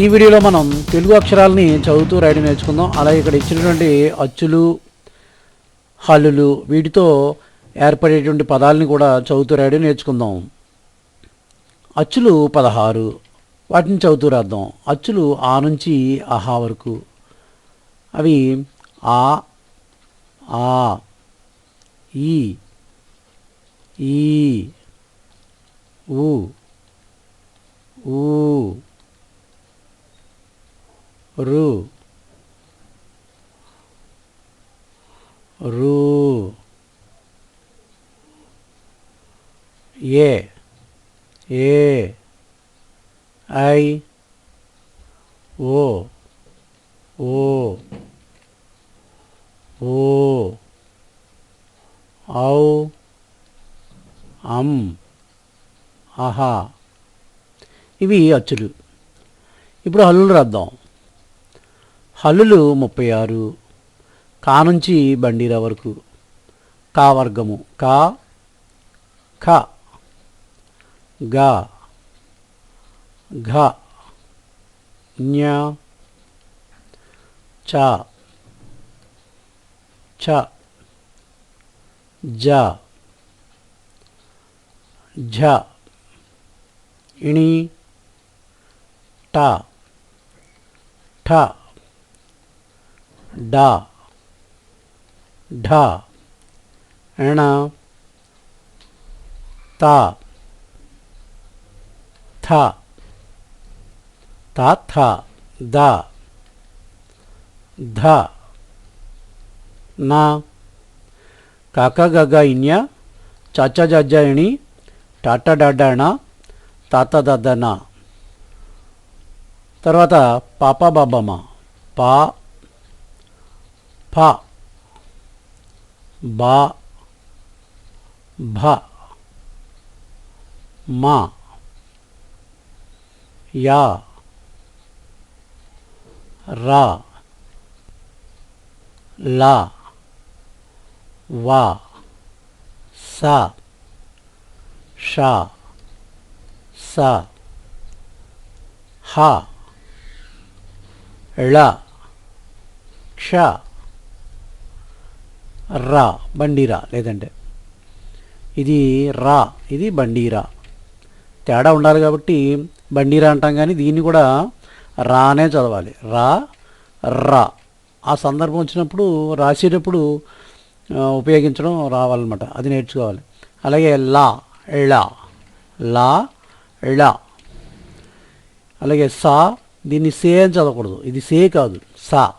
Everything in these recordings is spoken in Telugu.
ఈ వీడియోలో మనం తెలుగు అక్షరాలని చదువుతూ రాయడం నేర్చుకుందాం. అలాగే ఇక్కడ ఇచ్చినటువంటి అచ్చులు హల్లులు వీటితో ఏర్పడేటువంటి పదాలని కూడా చదువుతూ రాయడం నేర్చుకుందాం. అచ్చులు పదహారు వాటిని చదువుతూ రాద్దాం. అచ్చులు ఆ నుంచి ఆహా వరకు. అవి ఆ ఆ ఈ ఈ ఊ ఊ రు. రు. ఏ. ఏ. ఐ. ఓ. ఓ. ఓ. ఔ. అం. అహా. ఇవి అచ్చులు. ఇప్పుడు హల్లులు రాద్దాం. హల్లులు ముప్పై ఆరు. కా నుంచి బండిరా వరకు. కా వర్గము. కా ఖ గా ఘ జ్ఞ చ ఛ జ ఝ ఇణి ట ఠ డా ఢ ణ త థ తా థ ద ధ నా కాక గగా ఇన్య చచ్చ జజ్జ ఇణి టాట డడ్డణ తాత దద్దన తర్వాత పాప బాబమ్మ. పా ఫ బా భ మా యా రా లా వా సా షా స హ ళ క్ష రా బండిరా లేదంటే. ఇది రా ఇది బండీరా. తేడా ఉండాలి కాబట్టి బండీరా అంటాం కానీ దీన్ని కూడా రానే చదవాలి. రా రా. ఆ సందర్భం వచ్చినప్పుడు రాసేటప్పుడు ఉపయోగించడం రావాలన్నమాట. అది నేర్చుకోవాలి. అలాగే లా ఎళ లా ఎళ అలాగే సా దీన్ని సే అని చదవకూడదు. ఇది సే కాదు. సా.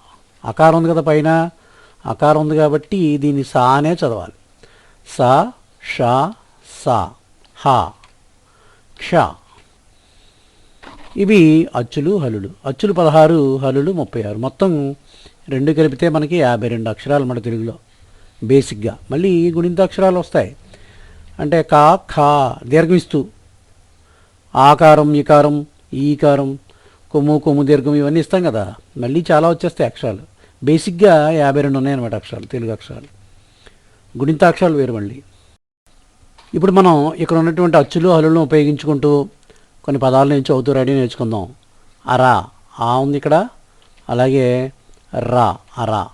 అకారం ఉంది కదా పైన. అకారం ఉంది కాబట్టి దీన్ని సా అనే చదవాలి. సా షా సా హా క్ష. ఇవి అచ్చులు హలులు. అచ్చులు పదహారు హలులు ముప్పై ఆరు. మొత్తం రెండు కలిపితే మనకి యాభై రెండు అక్షరాలు మన తెలుగులో. బేసిక్గా. మళ్ళీ గుణింత అక్షరాలు వస్తాయి. అంటే కా ఖా దీర్ఘం ఇస్తూ ఆకారం ఈకారం ఈకారం కొమ్ము కొమ్ము దీర్ఘం ఇవన్నీ ఇస్తాం కదా. మళ్ళీ చాలా వచ్చేస్తాయి అక్షరాలు. బేసిక్గా యాభై రెండు ఉన్నాయన్నమాట అక్షరాలు తెలుగు అక్షరాలు. గుణింతాక్షరాలు వేరు మళ్ళీ. ఇప్పుడు మనం ఇక్కడ ఉన్నటువంటి అచ్చులు హలులను ఉపయోగించుకుంటూ కొన్ని పదాల నుంచి అవుతూ రెడీ నేర్చుకుందాం. అరా ఆ ఉంది ఇక్కడ. అలాగే రా అరా.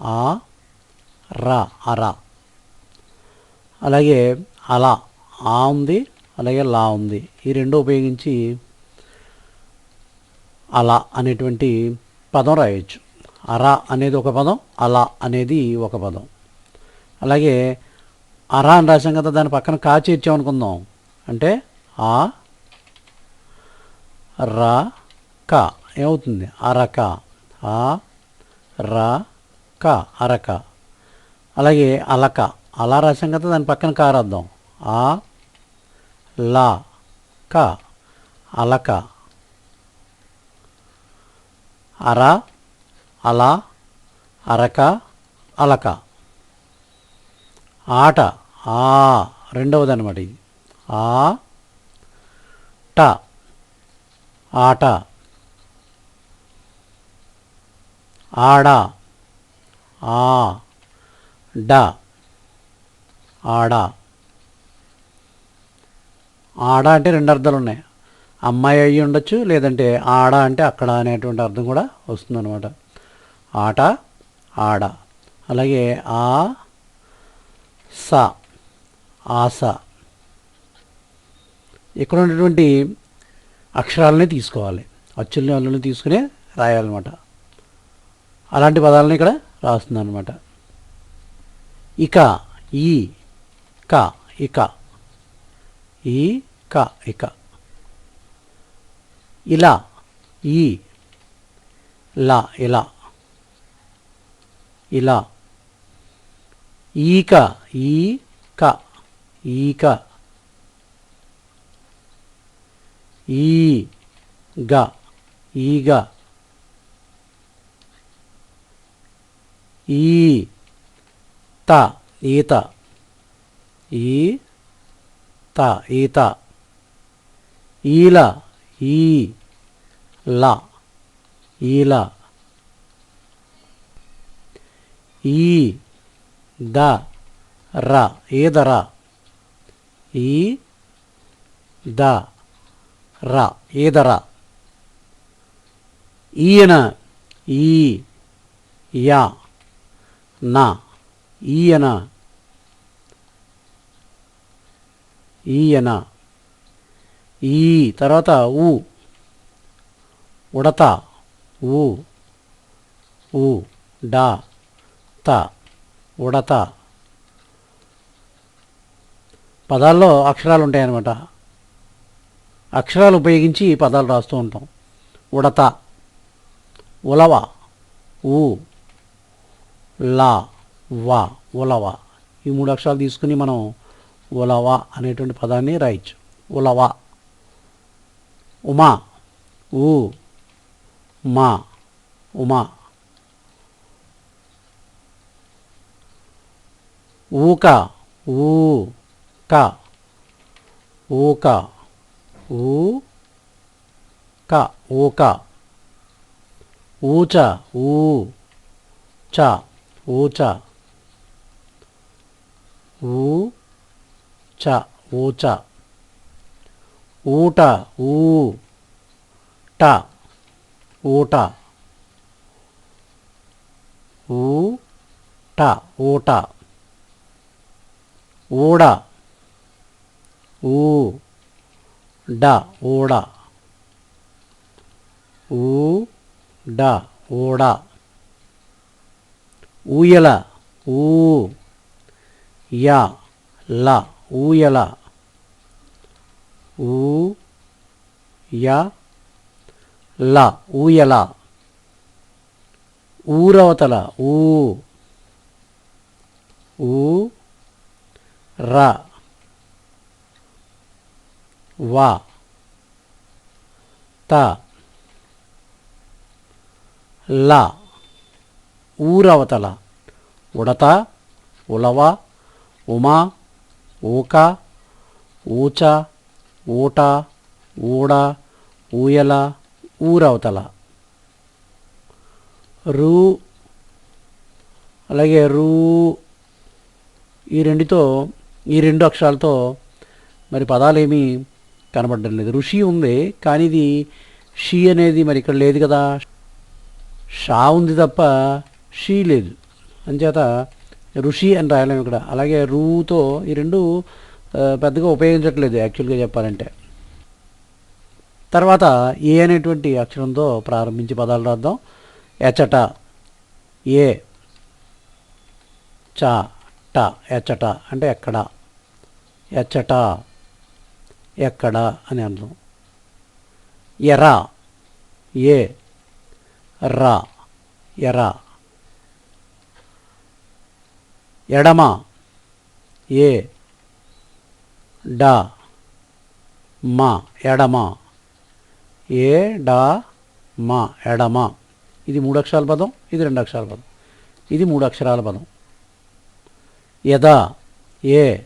ఆ రా అరా. అలాగే అలా ఆ ఉంది. అలాగే లా ఉంది. ఈ రెండు ఉపయోగించి అలా అనేటువంటి పదం రాయొచ్చు. అరా అనేది ఒక పదం అలా అనేది ఒక పదం. అలాగే అరా అని రాసాం కదా దాని పక్కన కా చేర్చామనుకుందాం అంటే ఆ రా క. ఏమవుతుంది? అరక. ఆ రా క. అరక. అలాగే అలక. అలా రాసాం కదా దాని పక్కన కా రాద్దాం. ఆ లా క. అలక. అర అలా అరక అలక. ఆట ఆ రెండవది అనమాట ఇది. ఆ ట ఆట. ఆడ ఆ డ ఆడ. ఆడ అంటే రెండు అర్థాలు ఉన్నాయి. అమ్మాయి అయ్యి ఉండొచ్చు లేదంటే ఆడ అంటే అక్కడ అనేటువంటి అర్థం కూడా వస్తుందన్నమాట. ఆట ఆడ. అలాగే ఆ స ఆస. ఇక్కడ ఉన్నటువంటి అక్షరాలని తీసుకోవాలి. అచ్చుల్ని అల్లుని తీసుకునే రాయాలన్నమాట. అలాంటి పదాలను ఇక్కడ రాస్తుంది అనమాట ఇక ఈ క ఇక. ఈ క ఇక. ఇలా ఈ లా ఇలా. ఇలా. ఈక ఈ క ఈక. ఈ గ ఈగ. ఈ త ఈత. ఈ త ఈత. ఈల ఈ ల ఈల. ఈ ద ర ఏదర ఈ ద ర ఏదర ఈయన ఈ యా నా ఈయన ఈయన ఈ తర్వాత ఊ ఉడత ఊ ఊ డా త ఉడత. పదాల్లో అక్షరాలు ఉంటాయన్నమాట అక్షరాలు ఉపయోగించి ఈ పదాలు రాస్తూ ఉంటాం. ఉడత ఉలవ ఊ లా వా ఉలవ. ఈ మూడు అక్షరాలు తీసుకుని మనం ఉలవ అనేటువంటి పదాన్ని రాయొచ్చు. ఉలవ ఉమా ఊ మా ఉమా. ఊక ఊ క ఊక ఊ క ఊక ఊచ ఊ చ ఊచ ఊ చ ఊచ ఊట ఊ ట ఊట ఊ ట ఊట ఊడ. ఊ. డ. ఊడ. ఊ. డ. ఊడ. ఊయల. ఊ. యా. ల. ఊయల. ఊ. యా. ల. ఊయల. ఊరవతల. ఊ. ఊ. ర. వా. త. ల. ఊరవతల. ఉడత ఉలవ ఉమా ఊక ఊచ ఊట ఊడ ఊయల ఊరవతల. రూ. అలాగే రూ. ఈ రెండితో ఈ రెండు అక్షరాలతో మరి పదాలు ఏమీ కనబడడం లేదు. ఋషి ఉంది కానీ ఇది షీ అనేది మరి ఇక్కడ లేదు కదా. షా ఉంది తప్ప షీ లేదు. అంచేత ఋషి అని రాయలేము ఇక్కడ. అలాగే రూతో ఈ రెండు పెద్దగా ఉపయోగించట్లేదు యాక్చువల్గా చెప్పాలంటే. తర్వాత ఏ అనేటువంటి అక్షరంతో ప్రారంభించి పదాలు రాద్దాం? ఎచట ఏ చ ట ఎచ్చట అంటే ఎక్కడ? ఎచ్చట ఎక్కడ అని అర్థం ఎరా ఏ రా ఎర. ఎడమ ఏ డా మా ఎడమ. ఏ డా మా ఎడమ. ఇది మూడు అక్షరాల పదం ఇది రెండు అక్షరాల పదం. ఇది మూడు అక్షరాల పదం. యదా ఏ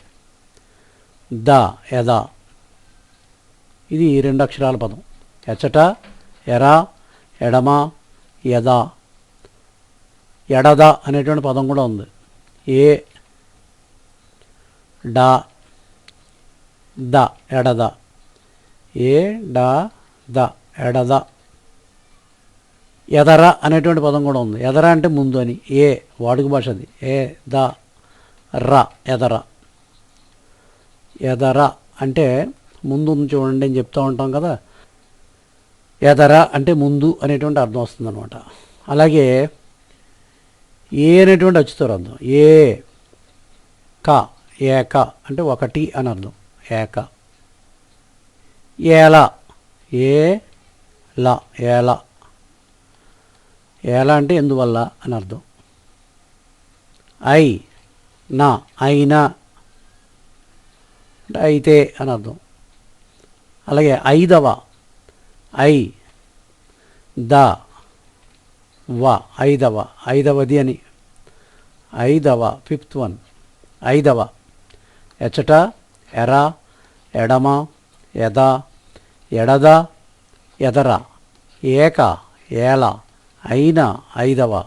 ద యద. ఇది రెండు అక్షరాల పదం. ఎచ్చట ఎర ఎడమ యదా. ఎడద అనేటువంటి పదం కూడా ఉంది. ఏ డ ద ఎడద ఏ డా ద ఎడద ఎదర అనేటువంటి పదం కూడా ఉంది. ఎదర అంటే ముందు అని. ఏ వాడుక భాష అది. ఏ ద ర ఎదర. ఎదర అంటే ముందు ఉంది చూడండి అని చెప్తూ ఉంటాం కదా. ఎదర అంటే ముందు అనేటువంటి అర్థం వస్తుంది అనమాట అలాగే ఏ అనేటువంటి అచ్చుతారు అర్థం. ఏ క ఏక అంటే ఒకటి అని అర్థం. ఏక. ఏల ఏ ల ఏల. ఏల అంటే ఎందువల్ల అని అర్థం. ఐ నా అయినా. అంటే అయితే అని అర్థం. అలాగే ఐదవ. ఐ ద వ ఐదవ. ఐదవది అని. ఐదవ ఫిఫ్త్ వన్ ఐదవ. ఎచ్చట ఎర ఎడమ ఎద ఎడద ఎదర. ఏక ఏల అయిన ఐదవ.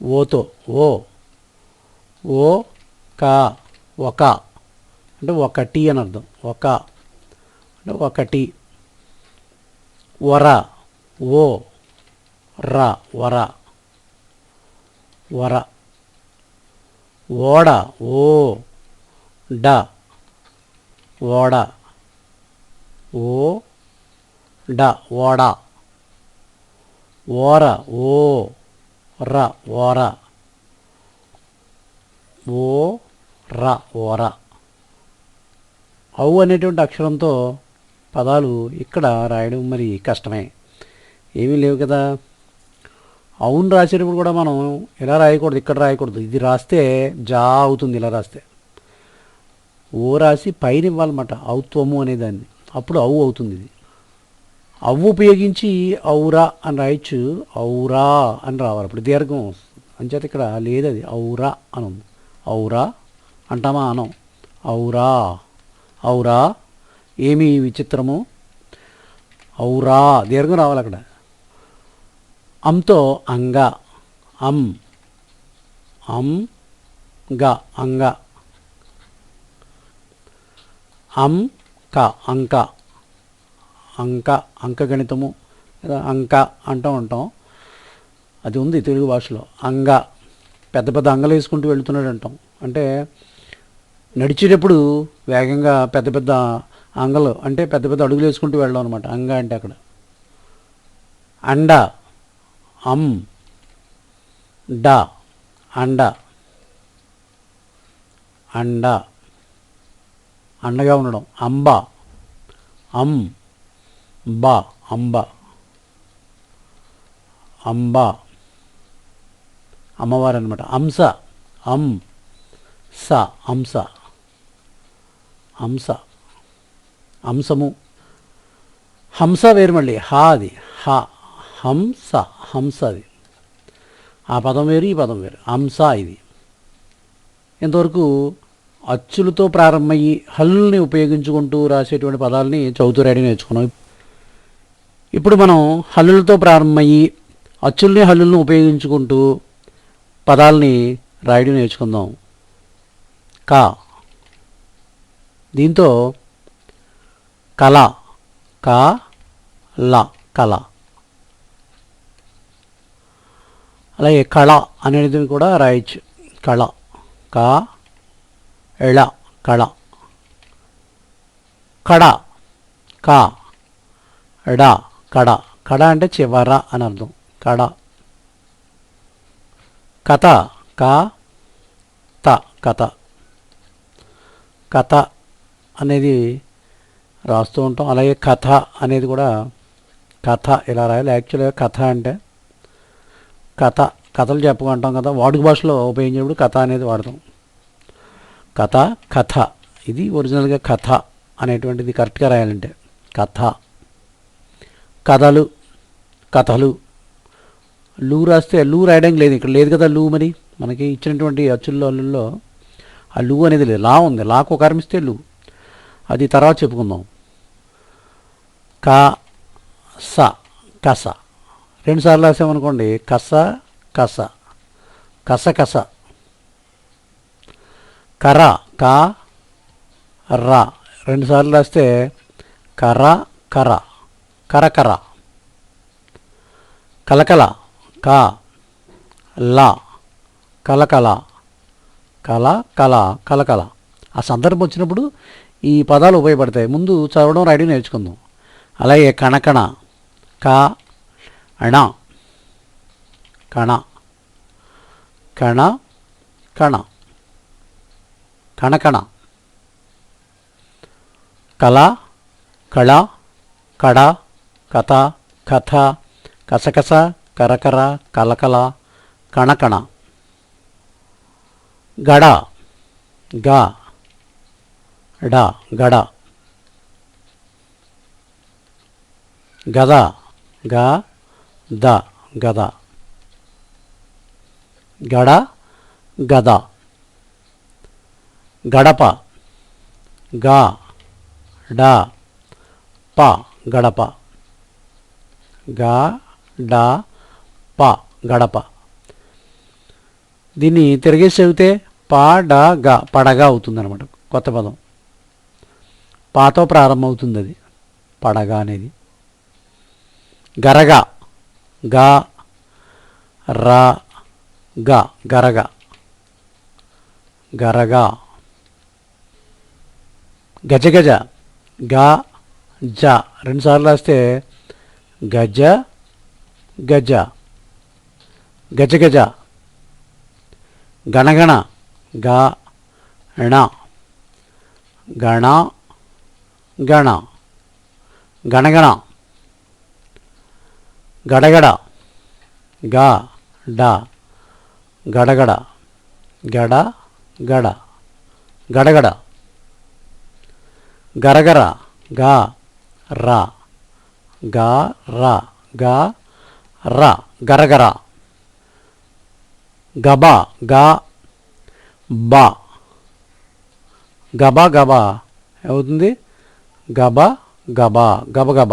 ఓతో ఓ ఓ క ఒక. అంటే ఒకటి అని అర్థం. ఒక. అంటే ఒకటి. వర ఓ ర వర. వర. ఓడ ఓ డ. ఓడ. ఓ డ ఓడ. ఓర ఓ ర ఓర ఓ ర ఓర ఔ అనేటువంటి అక్షరంతో పదాలు ఇక్కడ రాయడం మరి కష్టమే. ఏమీ లేవు కదా. అవును రాసేటప్పుడు కూడా మనం ఇలా రాయకూడదు ఇక్కడ రాయకూడదు. ఇది రాస్తే జా అవుతుంది ఇలా రాస్తే. ఓ రాసి పైన ఇవ్వాలన్నమాట ఔత్వము అనేదాన్ని అప్పుడు అవు అవుతుంది ఇది. అవ్వు ఉపయోగించి ఔరా అని రాయొచ్చు. ఔరా అని రావాలి. అప్పుడు దీర్ఘం. అంచేత ఇక్కడ లేదు అది. ఔరా అను ఔరా అంటామా అనం. ఔరా. ఔరా ఏమి విచిత్రము? ఔరా. దీర్ఘం రావాలి అక్కడ. అంతో అంగ. అం. అం గ. అంగ. అం క. అంక. అంక అంకగణితము లేదా అంక అంటూ ఉంటాం. అది ఉంది తెలుగు భాషలో. అంగ పెద్ద పెద్ద అంగలు వేసుకుంటూ వెళ్తున్నాడు అంటాం. అంటే నడిచేటప్పుడు వేగంగా పెద్ద పెద్ద అంగలు అంటే పెద్ద పెద్ద అడుగులు వేసుకుంటూ వెళ్ళడం అనమాట అంగ అంటే అక్కడ. అండ అం డ అండ. అండ. అండగా ఉండడం. అంబ అం బ అంబ. అంబ. అమ్మవారు అనమాట అంస అం. స అంస హంస అంశము. హంస వేరు మళ్ళీ. హా అది హ హంస హంస అది. ఆ పదం వేరు ఈ పదం వేరు. హంస ఇది. ఇంతవరకు అచ్చులతో ప్రారంభమయ్యి హల్ని ఉపయోగించుకుంటూ రాసేటువంటి పదాలని చౌతురాడి నేర్చుకున్నాం. ఇప్పుడు మనం హల్లులతో ప్రారంభమయ్యి అచ్చుల్ని హల్లుల్ని ఉపయోగించుకుంటూ పదాలని రాయడం నేర్చుకుందాం. కా. దీంతో కళ క ల కళ. అలాగే కళ అనేది కూడా రాయొచ్చు. కళ క ఎళ కళ. కడ కా ఎడా కడ. కడ అంటే చివర అని అర్థం. కడ. కథ. క. త. కథ. కథ అనేది రాస్తూ ఉంటాం. అలాగే కథ అనేది కూడా కథ ఇలా రాయాలి. యాక్చువల్గా కథ అంటే కథ. కథలు చెప్పుకుంటాం కదా. వాడుక భాషలో ఉపయోగించినప్పుడు కథ అనేది వాడతాం. కథ కథ. ఇది ఒరిజినల్గా కథ అనేటువంటిది కరెక్ట్గా రాయాలంటే. కథ. కథలు కథలు. లూ రాస్తే లూ రాయడం లేదు ఇక్కడ. లేదు కదా లూ మరి? మనకి ఇచ్చినటువంటి అచ్చుల్లో అల్లుల్లో ఆ లూ అనేది లేదు. లా ఉంది. లాకు ఒక అరమిస్తే లూ. అది తర్వాత చెప్పుకుందాం. క స కస. రెండుసార్లు రాసామనుకోండి. కస కస. కస కస. కర క ర. రెండు సార్లు రాస్తే కర కర. కరకర. కలకల. క. లా. కలకల. కల కల కలకల. ఆ సందర్భం వచ్చినప్పుడు ఈ పదాలు ఉపయోగపడతాయి. ముందు చదవడం రాయడం నేర్చుకుందాం. అలాగే కణకణ. క. అణ కణ. కణ. కణ. కణకణ. కళ. కళ. కడ. కథ కథ కసకస కరకర కలకల కణకణ. గడ గ డ గడ. గద గ ద గద. గడ గద. గడప గ డ ప గడప. గ డా ప గడప. దీన్ని తిరిగేసి చదివితే పా డ గ పడగ అవుతుందన్నమాట కొత్త పదం. పాతో ప్రారంభమవుతుంది అది పడగ అనేది. గరగ గ ర గ గరగ. గరగ. గజగజ గ జ. రెండుసార్లు రాస్తే గజ గజ. గజగజ గణగణ గ ణ. గణ గణ. గణగణ. గడగడ గ డ. గడగడ గడ గడ. గడగడ. గరగర గ ర. గా ర. గ ర. గరగర గబ గ బ. గబ గబ. ఏమవుతుంది? గబ గబ. గబ గబ.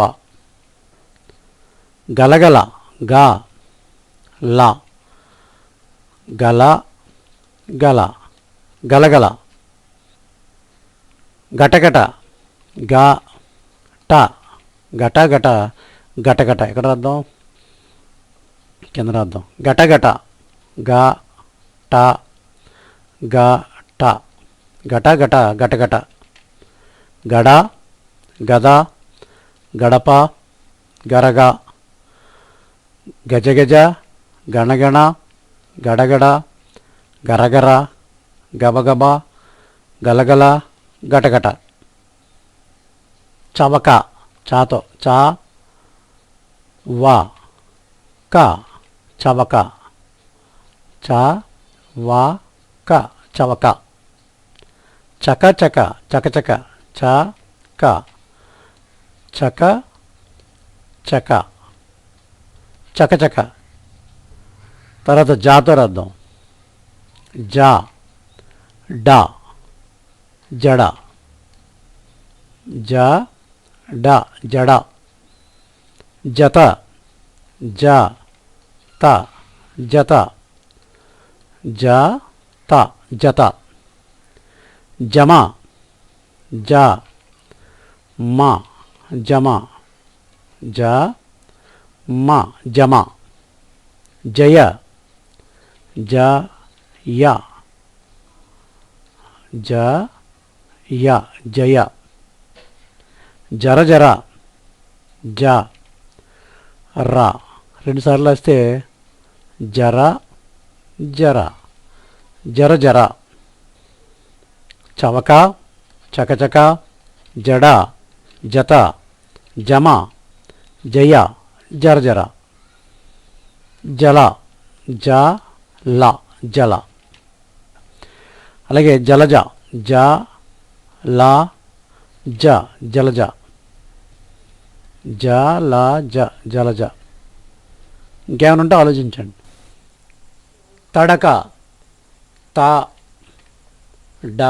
గలగల గా. ల. గల గల. గలగల. గటగట గా. ట. గట గట గటగట ఎక్కడ రాద్దాం? కింద రాద్దాం. గటగట గ ట గ ట. గట గట గటగట గడ గద గడప గరగ. గజగజ గణగణ గడగడ గరగర గబగబ గలగల గటగట చవక. చాతో చా వా క చవక. చ వా క చవక. చక చక చకచక చ క. చక చక. చకచక తర్వాత జాతో రాద్దాం. జా డా జడ. జ డ జడ జత జ త జత జ త జత జమ జ మ జమ జ మ జమ జయ జ య జ య జయ జర జర జ ర. రెండుసార్లు వస్తే జర జర. జర జర. చవక చకచక జడ జత జమ జయ జర జర. జల జ ల జల. అలాగే జలజ జ ల జ జలజ. జ లా జ జలజ ఇంకేమైనా ఉంటే ఆలోచించండి. తడక త డ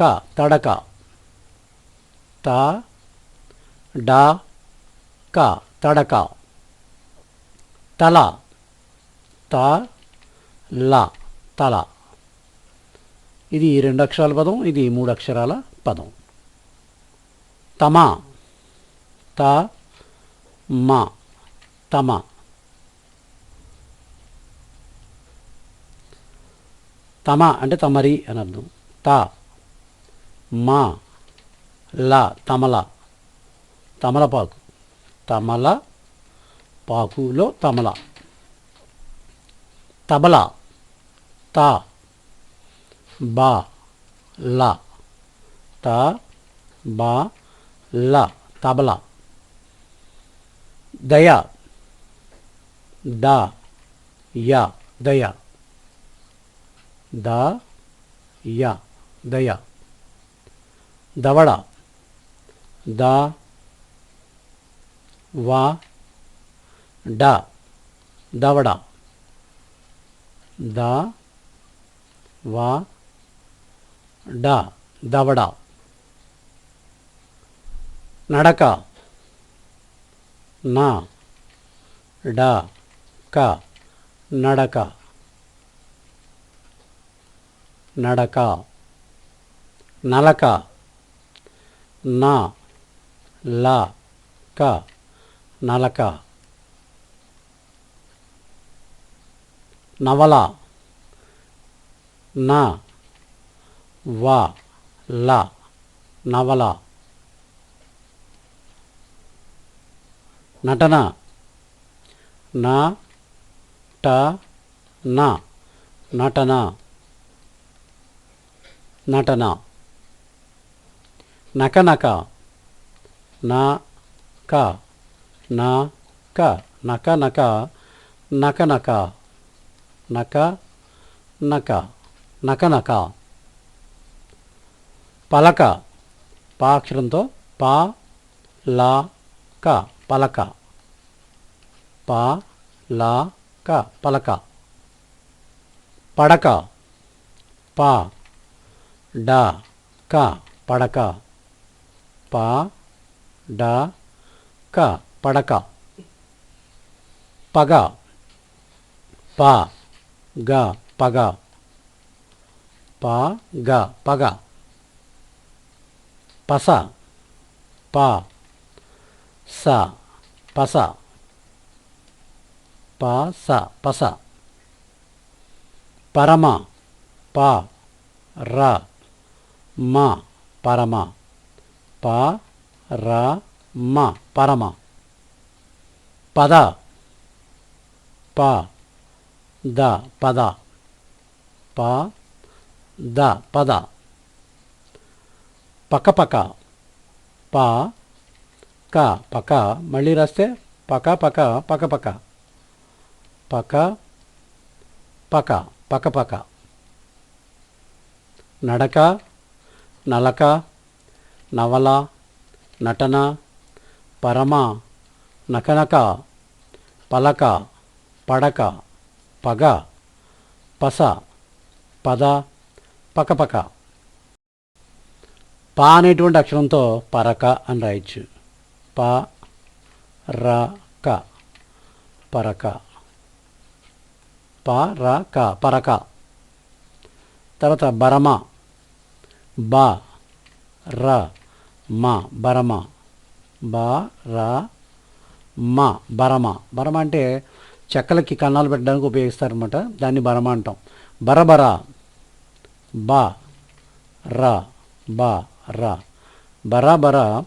క తడక. త డ క తడక. తల త ల తల. ఇది రెండు అక్షరాల పదం ఇది మూడు అక్షరాల పదం. తమ త మ తమ. తమ అంటే తమరి అని అర్థం. త మా ల తమల. తమలపాకు. తమల పాకులో తమల. తబల. త బా ల. త బా ల తబల. दया। दा। या। दया। दा। या। दया। दवड़ा। दा। वा। डा। दवड़ा। दा। वा। डा। दवड़ा। नड़का। నా డా క నడక నడక నలక నా ల క నలక నవల నా వ ల నవల నటన. నా ట నా. నటన. నటన. నకనక. నా క. నా క. నకనక. నకనక. నక నక. నకనక. పలక. పాక్షరంతో పా లా క. పలక పా లా క పలక పడక పా డ క పడక పా డ క పడక పగ పా గ పగ పా గ పగ పస పా స పస. పా స పస. పరమ పా ర. మ పరమ. ప ర మ పరమ. పద. ప ద పద. ప ద పద. పక్కపక్క ప పక్క పక్క. మళ్ళీ రాస్తే పక పక పక పక పక పక పక పక నడక నలక నవల నటన పరమ నకనక పలక పడక పగ పస పద పకపక. పా అనేటువంటి అక్షరంతో పరక అని రాయొచ్చు. ప ర క. పరక. ప ర క పరక. తర్వాత బరమ. బ ర మ బరమ. బ ర మ బరమ. బరమ అంటే చెక్కలకి కన్నాలు పెట్టడానికి ఉపయోగిస్తారనమాట దాన్ని బరమ అంటాం. బరబర. బ ర బ ర. బరబర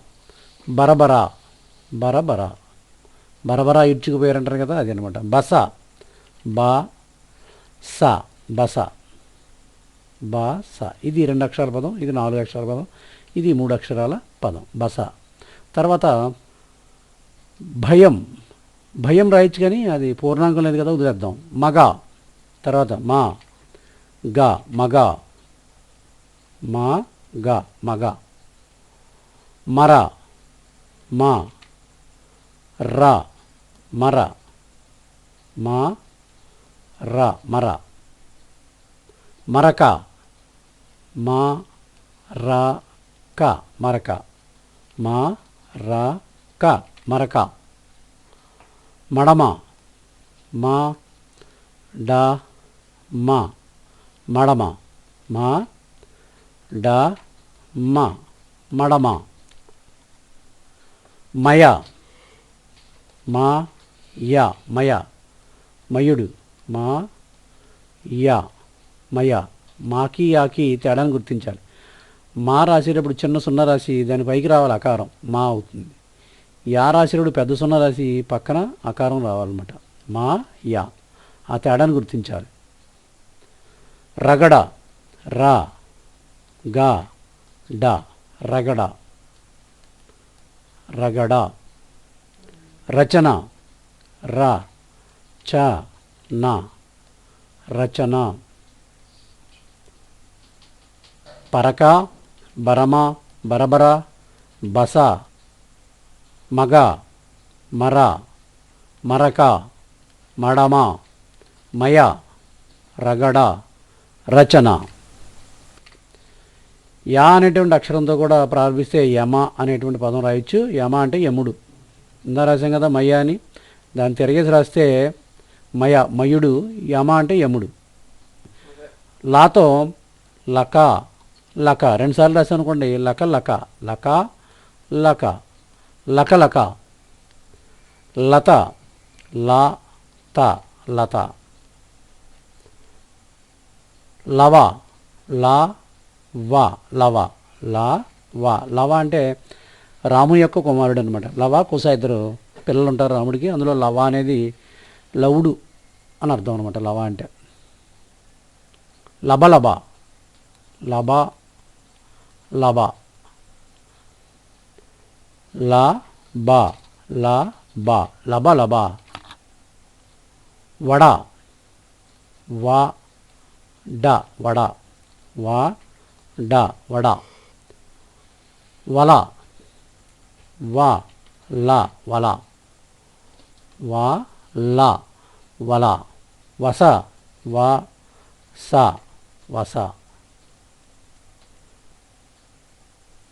బరబరా. బరబర. బరబరా ఇడ్చుకుపోయారంటారు కదా అది అనమాట. బస. బ స బస. బ స. ఇది రెండు అక్షరాల పదం ఇది నాలుగు అక్షరాల పదం ఇది మూడు అక్షరాల పదం. బస. తర్వాత భయం. భయం రాయొచ్చు కానీ అది పూర్ణాంకం లేదు కదా వదిలేద్దాం. మగ. తర్వాత మా. గ. మగ. మా గ. మగ. మర. మా. ర మర. మా ర మర. మరక. మా ర క మరక. మా ర క మరక. మడమ. మా డ మ. మడమ. మా డ మ. మడమ. మయ. మా యా మయ. మయుడు మా యా మయ. మాకి యాకి తేడాను గుర్తించాలి. మా రాసేటప్పుడు చిన్న సున్న రాసి దాని పైకి రావాలి అకారం మా అవుతుంది. యా రాసేటప్పుడు పెద్ద సున్న రాసి పక్కన అకారం రావాలన్నమాట. మా యా. ఆ తేడాను గుర్తించాలి. రగడ రా గా డ. రగడ. రగడ. రచన ర చ న. రచన. పరక బరమ బరబర బస. మగ మర. మరక మడమ. మయ రగడ. రచన. యా అనేటువంటి అక్షరంతో కూడా ప్రారంభిస్తే యమ అనేటువంటి పదం రాయొచ్చు. యమ అంటే యముడు. ఇందా రాసాం కదా మయ అని. దాన్ని తిరగేసి రాస్తే మయ మయుడు యమ అంటే యముడు. లాతో లక లక. రెండుసార్లు రాశాను అనుకోండి లక లక. లక లక. లక లక. లత లా త లత. లవ లా వ. లవ. లా వ. లవ అంటే రాము యొక్క కుమారుడు అనమాట లవ కుస ఇద్దరు పిల్లలు ఉంటారు రాముడికి. అందులో లవ అనేది లవుడు అని అర్థం అనమాట లవ అంటే. లబ లబ లబ. లబ ల బ ల బ లబ. లబ వడ. వా డ వడ. వా డ వడ. వల. వా ల వల వా ల వల వస వ స వస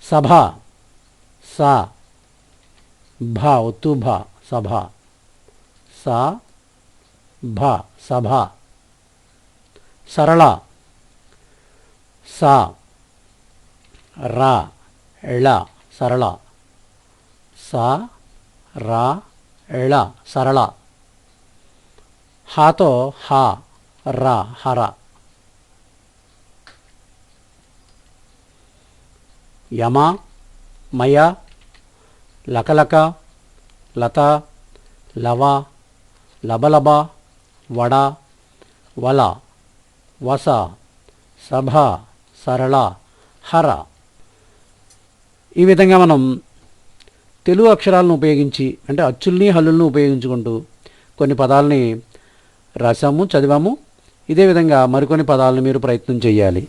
సభ స భ ఒత్తు భ సభ స భ సభ సరళ స ర ఎళ సరళ స ర ఎళ సరళ హాతో హ ర హర యమ మయ లకలక లత లవ లబలబ వడ వల వస సభ సరళ హర ఈ విధంగా మనం తెలుగు అక్షరాలను ఉపయోగించి అంటే అచ్చుల్ని హల్లుల్ని ఉపయోగించుకుంటూ కొన్ని పదాలని రాసాము చదివాము. ఇదే విధంగా మరికొన్ని పదాలను మీరు ప్రయత్నం చేయాలి.